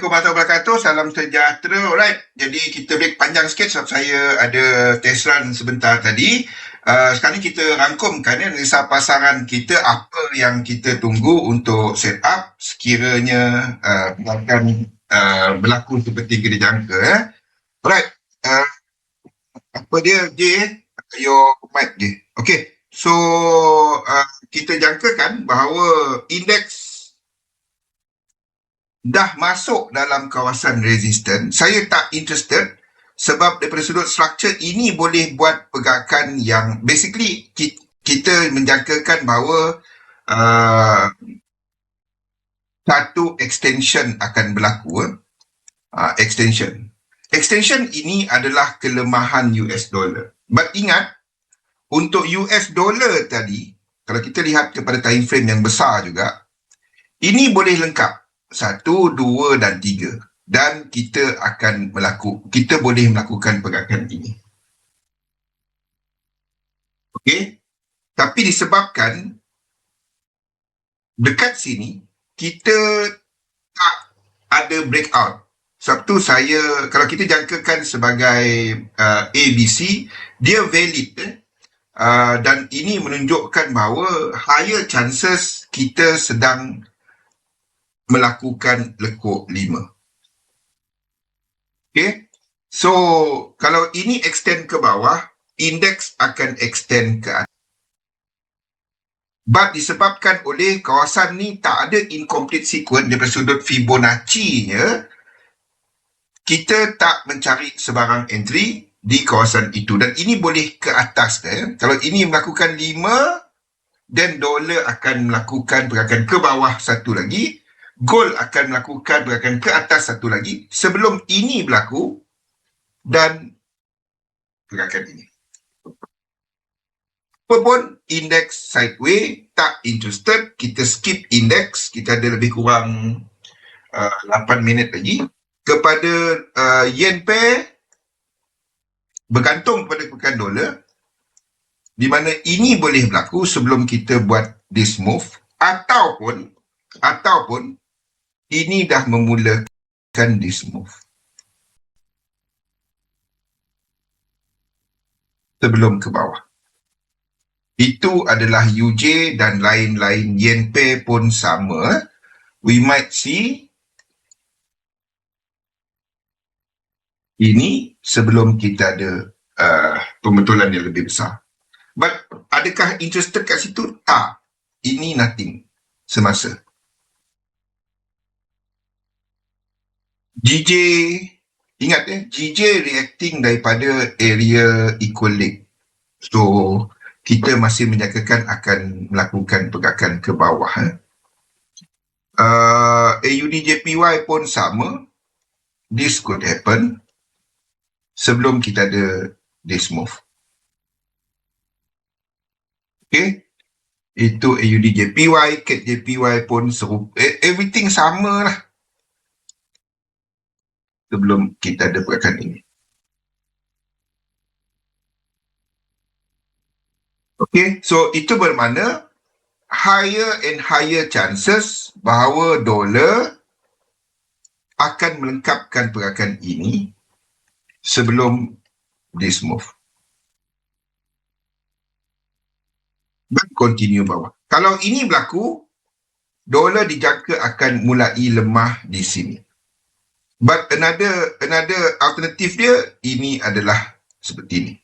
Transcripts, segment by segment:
Assalamualaikum warahmatullahi wabarakatuh. Salam sejahtera. Alright. Jadi kita break panjang sikit sebab saya ada test run sebentar tadi. Uh, sekarang ni kita rangkumkan ya, analisa pasaran kita apa yang kita tunggu untuk set up sekiranya uh, akan uh, berlaku seperti kita jangka. Eh. Alright. Uh, apa dia J? Your mic J. Okay. So uh, kita jangkakan bahawa indeks dah masuk dalam kawasan resistant, saya tak interested sebab daripada sudut struktur ini boleh buat pergerakan yang basically kita menjangkakan bahawa uh, satu extension akan berlaku. Uh, extension. Extension ini adalah kelemahan US dollar. But ingat, untuk US dollar tadi, kalau kita lihat kepada time frame yang besar juga, ini boleh lengkap satu, dua dan tiga. Dan kita akan melakukan, kita boleh melakukan pergerakan ini. Okey. Tapi disebabkan dekat sini, kita tak ada breakout. Sebab tu saya, kalau kita jangkakan sebagai uh, ABC, dia valid. Eh? Uh, dan ini menunjukkan bahawa higher chances kita sedang melakukan lekuk lima. Okay. So, kalau ini extend ke bawah, indeks akan extend ke atas. But disebabkan oleh kawasan ni tak ada incomplete sequence daripada sudut Fibonacci-nya, kita tak mencari sebarang entry di kawasan itu. Dan ini boleh ke atas. Eh? Kalau ini melakukan lima, then dollar akan melakukan pergerakan ke bawah satu lagi gold akan melakukan pergerakan ke atas satu lagi sebelum ini berlaku dan pergerakan ini. Apapun indeks sideway tak interested, kita skip indeks, kita ada lebih kurang uh, 8 minit lagi. Kepada uh, yen pair, bergantung kepada pergerakan dolar, di mana ini boleh berlaku sebelum kita buat this move, ataupun ataupun ini dah memulakan this move. Sebelum ke bawah. Itu adalah UJ dan lain-lain pair pun sama. We might see ini sebelum kita ada uh, pembetulan yang lebih besar. But adakah interested kat situ? Tak. Ini nothing semasa. GJ ingat eh? GJ reacting daripada area equal leg so kita masih menyangkakan akan melakukan pergerakan ke bawah eh. uh, AUDJPY pun sama. This could happen sebelum kita ada this move. Okay? Itu AUDJPY, CATJPY pun serupa, e, everything sama lah sebelum kita ada pergerakan ini. Okay, so itu bermakna higher and higher chances bahawa dolar akan melengkapkan pergerakan ini sebelum this move. Dan continue bawah. Kalau ini berlaku, dolar dijangka akan mulai lemah di sini. But another another alternative dia ini adalah seperti ini.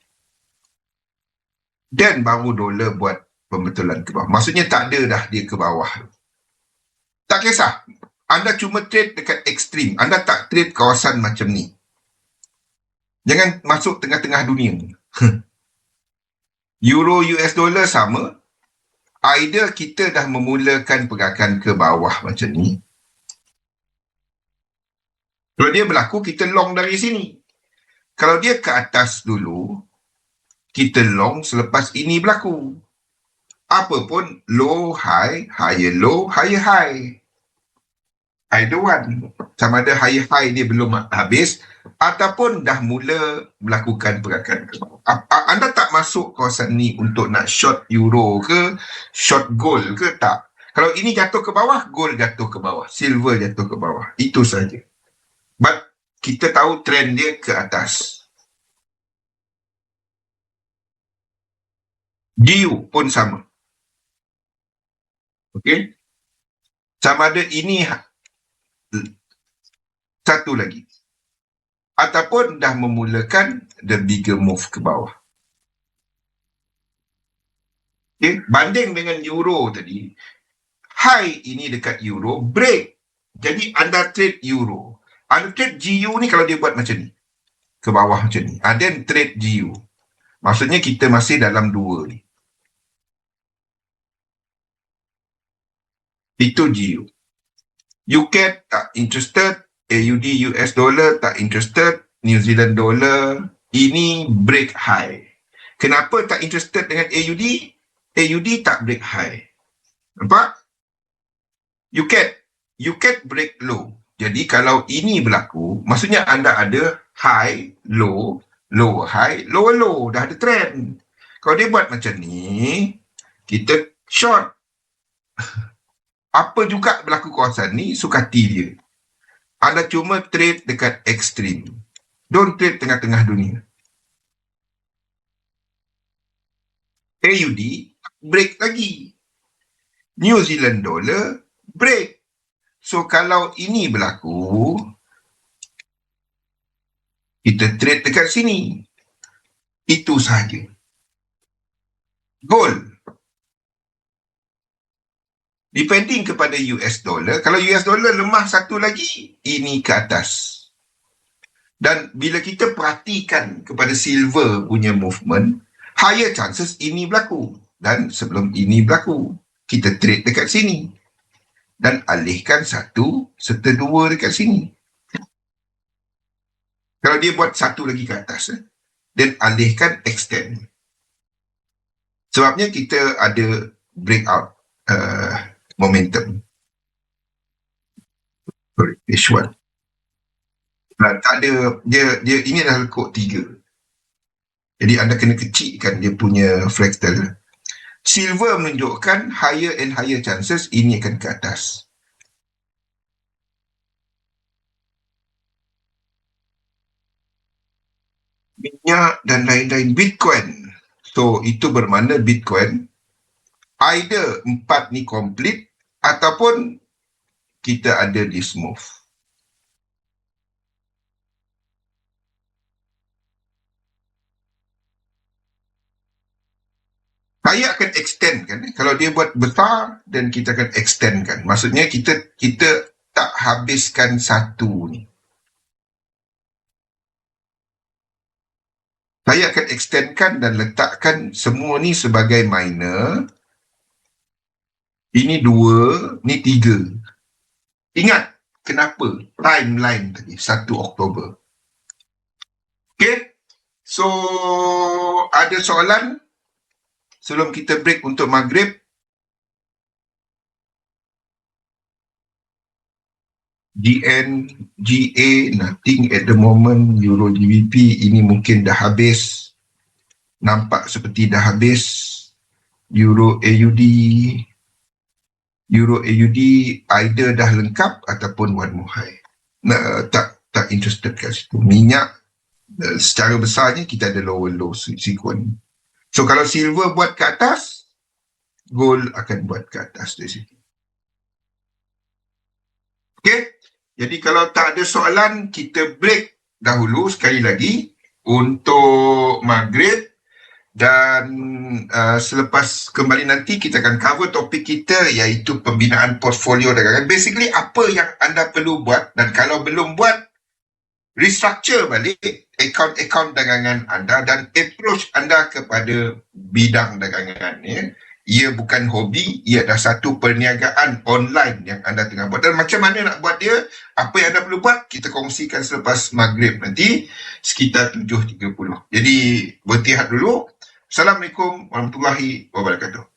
Dan baru dolar buat pembetulan ke bawah. Maksudnya tak ada dah dia ke bawah. Tak kisah. Anda cuma trade dekat ekstrim. Anda tak trade kawasan macam ni. Jangan masuk tengah-tengah dunia. Euro US dollar sama. Either kita dah memulakan pergerakan ke bawah macam ni kalau dia berlaku, kita long dari sini. Kalau dia ke atas dulu, kita long selepas ini berlaku. Apa pun low, high, higher low, higher high. Either one. Sama ada higher high dia belum habis ataupun dah mula melakukan pergerakan. Anda tak masuk kawasan ni untuk nak short euro ke, short gold ke, tak. Kalau ini jatuh ke bawah, gold jatuh ke bawah, silver jatuh ke bawah. Itu saja. Kita tahu trend dia ke atas. GU pun sama. Okey. Sama ada ini ha- satu lagi. Ataupun dah memulakan the bigger move ke bawah. Okay. Banding dengan euro tadi, high ini dekat euro, break. Jadi anda trade euro. Anda trade GU ni kalau dia buat macam ni. Ke bawah macam ni. And then trade GU. Maksudnya kita masih dalam dua ni. Itu GU. UK tak interested. AUD US dollar tak interested. New Zealand dollar. Ini break high. Kenapa tak interested dengan AUD? AUD tak break high. Nampak? You can break low. Jadi kalau ini berlaku, maksudnya anda ada high, low, low, high, low, low. Dah ada trend. Kalau dia buat macam ni, kita short. Apa juga berlaku kawasan ni, sukati dia. Anda cuma trade dekat ekstrim. Don't trade tengah-tengah dunia. AUD break lagi. New Zealand dollar break. So kalau ini berlaku, kita trade dekat sini. Itu sahaja. Gold. Depending kepada US dollar, kalau US dollar lemah satu lagi, ini ke atas. Dan bila kita perhatikan kepada silver punya movement, higher chances ini berlaku. Dan sebelum ini berlaku, kita trade dekat sini. Dan alihkan satu serta dua dekat sini. Kalau dia buat satu lagi ke atas, eh, dan alihkan extend. Sebabnya kita ada breakout uh, momentum. Sorry, H1. Nah, tak ada, dia, dia ini adalah lekuk tiga. Jadi anda kena kecilkan dia punya fractal. Silver menunjukkan higher and higher chances ini akan ke atas. Minyak dan lain-lain Bitcoin. So itu bermakna Bitcoin either empat ni complete ataupun kita ada this move. Saya akan extend kan eh. kalau dia buat besar dan kita akan extend kan maksudnya kita kita tak habiskan satu ni. Saya akan extendkan dan letakkan semua ni sebagai minor. Ini dua ni tiga. Ingat kenapa timeline tadi 1 Oktober. Okay, so ada soalan sebelum kita break untuk maghrib GN, GA, nothing at the moment, Euro GBP ini mungkin dah habis, nampak seperti dah habis, Euro AUD, Euro AUD either dah lengkap ataupun one high. Nah, tak tak interested kat situ. Minyak, uh, secara besarnya kita ada lower low sequence. So kalau silver buat ke atas, gold akan buat ke atas dari situ. Okay, jadi kalau tak ada soalan, kita break dahulu sekali lagi untuk maghrib dan uh, selepas kembali nanti kita akan cover topik kita iaitu pembinaan portfolio dagangan. Basically apa yang anda perlu buat dan kalau belum buat restructure balik akaun-akaun dagangan anda dan approach anda kepada bidang dagangan ya. Ia bukan hobi, ia adalah satu perniagaan online yang anda tengah buat. Dan macam mana nak buat dia, apa yang anda perlu buat, kita kongsikan selepas maghrib nanti sekitar 7.30. Jadi berhati dulu. Assalamualaikum warahmatullahi wabarakatuh.